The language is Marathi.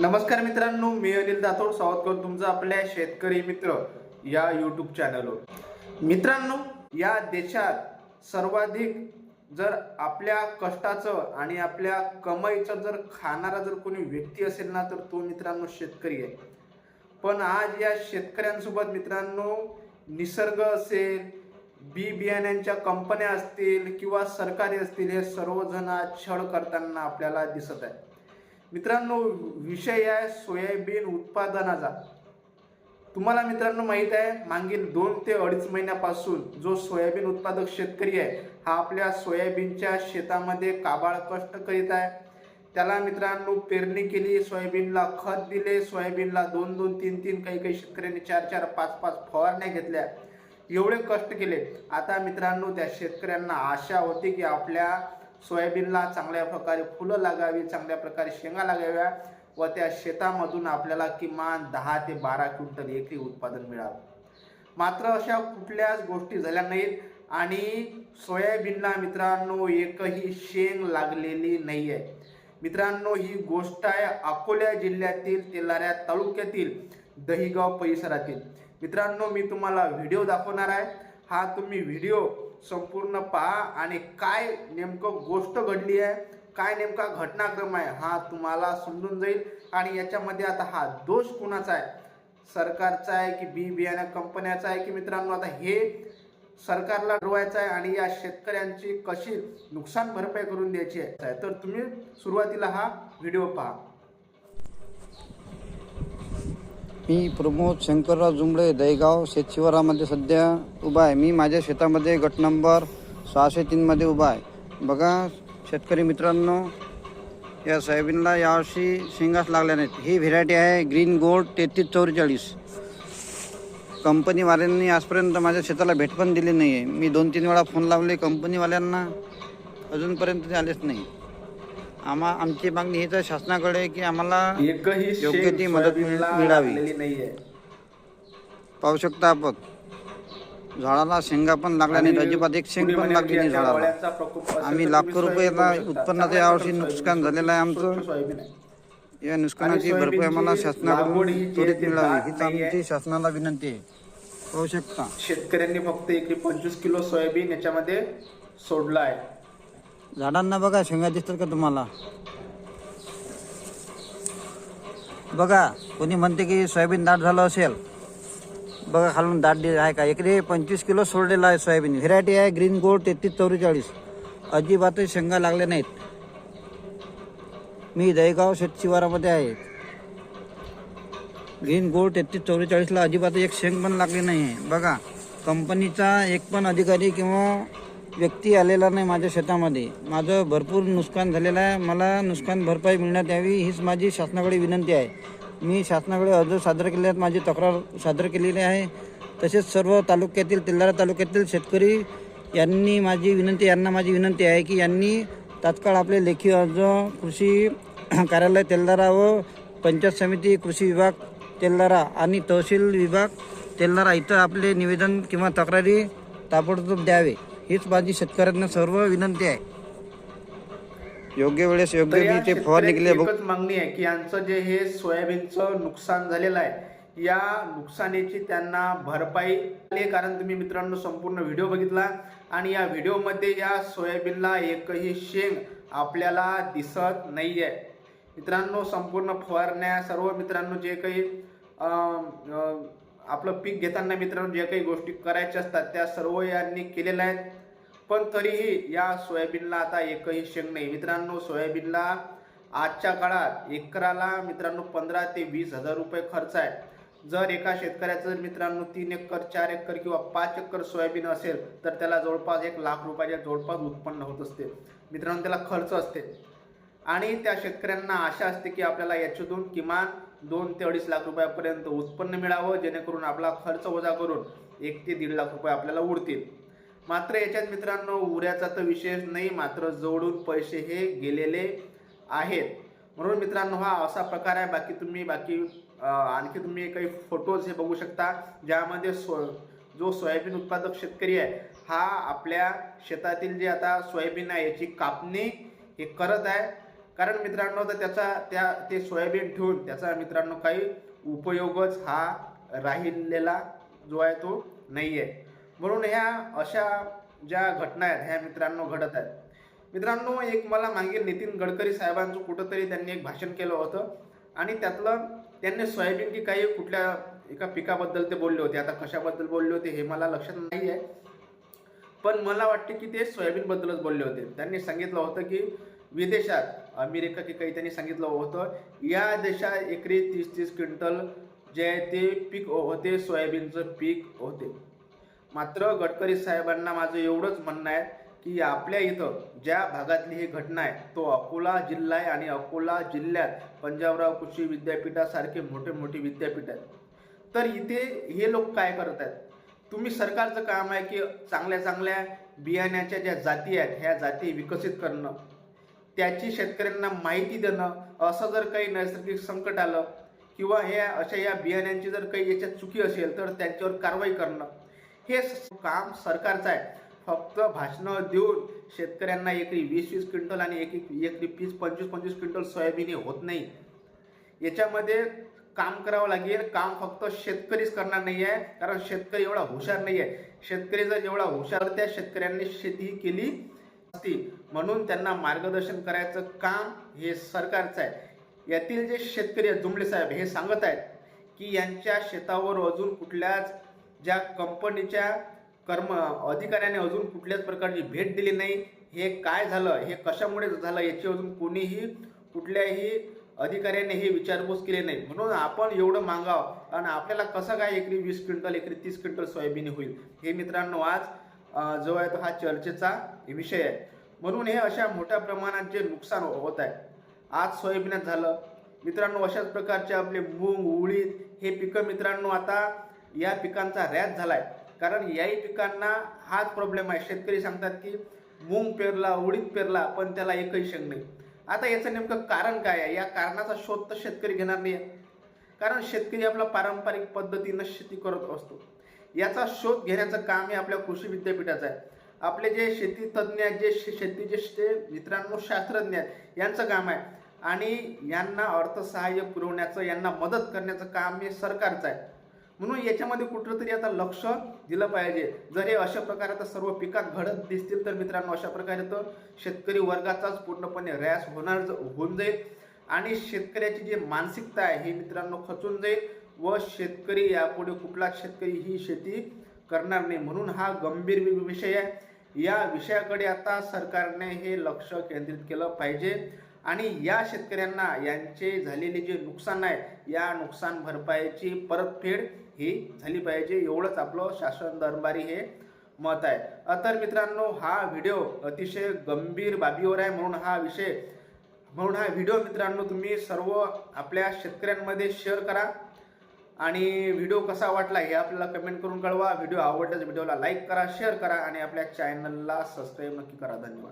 नमस्कार मित्रांनो मी अनिल दातोड. स्वागत करतो तुमचं आपल्या शेतकरी मित्र या यूट्यूब चॅनलवर मित्रांनो या देशात सर्वाधिक जर आपल्या कष्टाचं आणि आपल्या कमाईचं जर खाणारा जर कोणी व्यक्ती असेल ना तर तो मित्रांनो शेतकरी आहे. पण आज या शेतकऱ्यांसोबत मित्रांनो निसर्ग असेल बी बियाण्यांच्या कंपन्या असतील किंवा सरकारी असतील हे सर्वजण आज छळ करताना आपल्याला दिसत आहे मित्रांनो विषय आहे सोयाबीन उत्पादनाचा. तुम्हाला मित्रांनो माहीत आहे मागील दोन ते अडीच महिन्यापासून जो सोयाबीन उत्पादक शेतकरी आहे हा आपल्या सोयाबीनच्या शेतामध्ये काबाळ कष्ट करीत आहे. त्याला मित्रांनो पेरणी केली सोयाबीनला खत दिले सोयाबीनला दोन दोन तीन तीन काही काही शेतकऱ्यांनी चार चार पाच पाच फवारण्या घेतल्या. एवढे कष्ट केले. आता मित्रांनो त्या शेतकऱ्यांना आशा होती की आपल्या सोयाबीनला चांगल्या प्रकारे फुलं लागावी चांगल्या प्रकारे शेंगा लागाव्या व त्या शेतामधून आपल्याला किमान दहा ते बारा क्विंटल एकरी उत्पादन मिळावं. मात्र अशा कुठल्याच गोष्टी झाल्या नाहीत आणि सोयाबीनला मित्रांनो एकही शेंग लागलेली नाही आहे मित्रांनो ही गोष्ट आहे अकोला जिल्ह्यातील तेलाऱ्या तालुक्यातील दहिगाव परिसरातील. मित्रांनो मी तुम्हाला व्हिडिओ दाखवणार आहे. हा तुम्ही व्हिडिओ संपूर्ण पहा आणि काय नेमकं गोष्ट घडली आहे काय नेमका घटनाक्रम आहे हा तुम्हाला समजून जाईल. आणि याच्यामध्ये आता हा दोष कुणाचा आहे? सरकारचा आहे की बी बियाणा कंपन्याचा आहे की मित्रांनो आता हे सरकारला डोवायचं आहे आणि या शेतकऱ्यांची कशी नुकसान भरपाई करून द्यायची आहे? तर तुम्ही सुरुवातीला हा व्हिडिओ पहा. मी प्रमोद शंकरराव जुंबळे दहीगाव शेतशिवारामध्ये सध्या उभा आहे. मी माझ्या शेतामध्ये गट नंबर सहाशे तीनमध्ये उभा आहे. बघा शेतकरी मित्रांनो या सोयाबीनला यावर्षी शेंगाच लागल्या नाहीत ही व्हेरायटी आहे ग्रीन गोल्ड तेहतीस चौवेचाळीस. कंपनीवाल्यांनी आजपर्यंत माझ्या शेताला भेट पण दिली नाही आहे मी दोन तीन वेळा फोन लावले कंपनीवाल्यांना अजूनपर्यंत ते आलेच नाही. आम्हा आमची मागणी हीच आहे शासनाकडे की आम्हाला एकही योग्य ती मदत मिळावी. नाहीये. पाहू शकता आपण. झाडाला शेंगा पण लागल्या नाहीत. आणि अजिबात एक शेंग पण लागली नाही झाडाला. आम्ही लाखो रुपयाला. उत्पन्नाचं यावर्षी नुकसान झालेलं आहे आमचं. या नुकसानाची भरपाई आम्हाला ही शासनाकडून त्वरित मिळावी. हीच. आमची शासनाला विनंती आहे. पाहू शकता. शेतकऱ्यांनी फक्त एकरी पंचवीस किलो सोयाबीन याच्यामध्ये सोडलं आहे. झाडांना बघा शेंगा दिसतात का तुम्हाला? बघा कोणी म्हणते की सोयाबीन दाट झालं असेल. बघा खालून दाट दि- आहे का? इकडे पंचवीस किलो सोडलेला आहे सोयाबीन. व्हेरायटी आहे ग्रीन गोल्ड तेहतीस चौवेचाळीस. अजिबातही शेंगा लागल्या नाहीत. मी दहीगाव शेतशिवारामध्ये आहे. ग्रीन गोल्ड तेहतीस चौवेचाळीसला अजिबात एक शेंग पण लागली नाही आहे बघा कंपनीचा एक पण अधिकारी किंवा व्यक्ती आलेला नाही माझ्या शेतामध्ये. माझं भरपूर नुकसान झालेलं आहे. मला नुकसान भरपाई मिळण्यात यावी हीच माझी शासनाकडे विनंती आहे. मी शासनाकडे अर्ज सादर केले माझी तक्रार सादर केलेली आहे. तसेच सर्व तालुक्यातील तेल्हारा तालुक्यातील शेतकरी यांनी माझी विनंती यांना माझी विनंती आहे की यांनी तात्काळ आपले लेखी अर्ज कृषी कार्यालय तेल्हारा व पंचायत समिती कृषी विभाग तेल्हारा आणि तहसील विभाग तेल्हारा इथं आपले निवेदन किंवा तक्रारी ताबडतोब द्यावे. हीच माझी शेतकऱ्यांना सर्व विनंती आहे. योग्य वेळेस योग्य ते फवारणी केली आहे. एकच मागणी आहे की यांचं जे हे सोयाबीनचं नुकसान झालेलं आहे या नुकसानीची त्यांना भरपाई कारण तुम्ही मित्रांनो संपूर्ण व्हिडिओ बघितला आणि या व्हिडिओमध्ये या सोयाबीनला एकही शेंग आपल्याला दिसत नाहीये. मित्रांनो संपूर्ण फवारण्या सर्व मित्रांनो जे काही आपलं पीक घेताना मित्रांनो जे काही गोष्टी करायच्या असतात त्या सर्व यांनी केलेल्या आहेत. पण तरीही या सोयाबीनला आता एकही शेंग नाही. मित्रांनो सोयाबीनला आजच्या काळात एकराला मित्रांनो पंधरा ते वीस हजार रुपये खर्च आहे. जर एका शेतकऱ्याचं जर मित्रांनो तीन एकर चार एकर किंवा पाच एकर सोयाबीन असेल तर त्याला जवळपास एक लाख रुपयाच्या जवळपास उत्पन्न होत असते. मित्रांनो त्याला खर्च असते. आणि त्या शेतकऱ्यांना आशा असते की आपल्याला याच्यातून किमान दोन ते अडीच लाख रुपयापर्यंत उत्पन्न मिळावं जेणेकरून आपला खर्च वजा करून एक ते दीड लाख रुपये आपल्याला उरतील. मात्र याच्यात मित्रांनो उऱ्याचा तर विशेष नाही मात्र जवळून पैसे हे गेलेले आहेत. म्हणून मित्रांनो हा असा प्रकार आहे. बाकी तुम्ही बाकी आणखी तुम्ही काही फोटोज हे बघू शकता ज्यामध्ये सो जो सोयाबीन उत्पादक शेतकरी आहे हा आपल्या शेतातील जे आता सोयाबीन आहे याची कापणी हे करत आहे. कारण मित्रांनो तर त्याचा त्या ते सोयाबीन ठेवून त्याचा मित्रांनो काही उपयोगच हा राहिलेला जो आहे तो नाही आहे म्हणून ह्या अशा ज्या घटना आहेत ह्या मित्रांनो घडत आहेत. मित्रांनो एक मला मागे नितीन गडकरी साहेबांचं कुठंतरी त्यांनी एक भाषण केलं होतं. आणि त्यातलं त्यांनी सोयाबीन की काही कुठल्या एका पिकाबद्दल ते बोलले होते. आता कशाबद्दल बोलले होते हे मला लक्षात नाही आहे पण मला वाटते की ते सोयाबीनबद्दलच बोलले होते. त्यांनी सांगितलं होतं की विदेशात अमेरिका की काही त्यांनी सांगितलं होतं. या देशात एकरी तीस तीस क्विंटल जे आहे ते पीक होते सोयाबीनचं पीक होते. मात्र गडकरी साहेबांना माझं एवढंच म्हणणं आहे की आपल्या इथं ज्या भागातली ही घटना आहे तो अकोला जिल्हा आहे आणि अकोला जिल्ह्यात पंजाबराव कृषी विद्यापीठासारखे मोठे मोठे विद्यापीठ आहेत. तर इथे हे लोक काय करत आहेत? तुम्ही सरकारचं काम आहे की चांगल्या चांगल्या बियाण्याच्या ज्या जाती आहेत ह्या जाती विकसित करणं. त्याची शेतकऱ्यांना माहिती देणं असं जर काही नैसर्गिक संकट आलं किंवा हे अशा या बियाण्यांची जर काही याच्यात चुकी असेल तर त्यांच्यावर कारवाई करणं. हे काम सरकारचं आहे. फक्त भाषणं देऊन शेतकऱ्यांना एकरी वीस वीस क्विंटल आणि एक एक एकरी पंचवीस पंचवीस क्विंटल सोयाबीन हे होत नाही. याच्यामध्ये काम करावं लागेल. काम फक्त शेतकरीच करणार नाही आहे कारण शेतकरी एवढा हुशार नाही आहे. शेतकरी जर एवढा हुशार त्या शेतकऱ्यांनी शेती केली असतील. म्हणून त्यांना मार्गदर्शन करायचं काम हे सरकारचं आहे. यातील जे शेतकरी आहेत जुमले साहेब हे सांगत आहेत की यांच्या शेतावर अजून कुठल्याच ज्या कंपनीच्या कर्म अधिकाऱ्याने अजून कुठल्याच प्रकारची भेट दिली नाही हे काय झालं हे कशामुळे झालं याची अजून कोणीही कुठल्याही अधिकाऱ्याने हे विचारपूस केली नाही. म्हणून आपण एवढं मागावं. आणि आपल्याला कसं काय एकरी वीस क्विंटल एकरी तीस क्विंटल सोयाबीन होईल? हे मित्रांनो आज जो आहे तो हा चर्चेचा विषय आहे. म्हणून हे अशा मोठ्या प्रमाणात जे नुकसान होत आहे. आज सोयाबीनात झालं. मित्रांनो अशाच प्रकारचे आपले मूग उडीद हे पिकं मित्रांनो आता या पिकांचा रॅच आहे कारण याही पिकांना हाच प्रॉब्लेम आहे. शेतकरी सांगतात की मूग पेरला उडीद पेरला पण त्याला एकही शेंग नाही. आता याचं नेमकं कारण काय आहे? या कारणाचा शोध तर शेतकरी घेणार नाही आहे कारण शेतकरी आपला पारंपरिक पद्धतीनं शेती करत असतो. याचा शोध घेण्याचं काम हे आपल्या कृषी विद्यापीठाचं आहे. आपले जे शेती तज्ज्ञ जे शे- शेतीचे शे मित्रांनो शास्त्रज्ञ यांचं काम आहे. आणि यांना अर्थसहाय्य पुरवण्याचं यांना मदत करण्याचं काम हे सरकारचं आहे. म्हणून याच्यामध्ये कुठंतरी आता लक्ष दिलं पाहिजे. जर हे अशा प्रकारे आता सर्व पिकात घडत दिसतील तर मित्रांनो अशा प्रकारे तर शेतकरी वर्गाचाच पूर्णपणे रॅस होणार होऊन जाईल. आणि शेतकऱ्याची जी मानसिकता आहे ही मित्रांनो खचून जाईल. व शेतकरी यापुढे कुठलाच शेतकरी ही शेती करणार नाही. म्हणून हा गंभीर विषय आहे. या विषयाकडे आता सरकारने हे लक्ष केंद्रित केलं पाहिजे. आणि या शेतकऱ्यांना यांचे झालेले जे नुकसान आहे या नुकसान भरपाईची परतफेड ही झाली पाहिजे. एवढंच आपलं शासन दरबारी हे मत आहे. तर मित्रांनो हा व्हिडिओ अतिशय गंभीर बाबीवर आहे. म्हणून हा विषय म्हणून हा व्हिडिओ मित्रांनो तुम्ही सर्व आपल्या शेतकऱ्यांमध्ये शेअर करा. आणि व्हिडिओ कसा वाटला हे आपल्याला कमेंट करून कळवा. व्हिडिओ आवडल्यास व्हिडिओला लाईक करा शेअर करा आणि आपल्या चॅनलला सबस्क्राईब नक्की करा. धन्यवाद.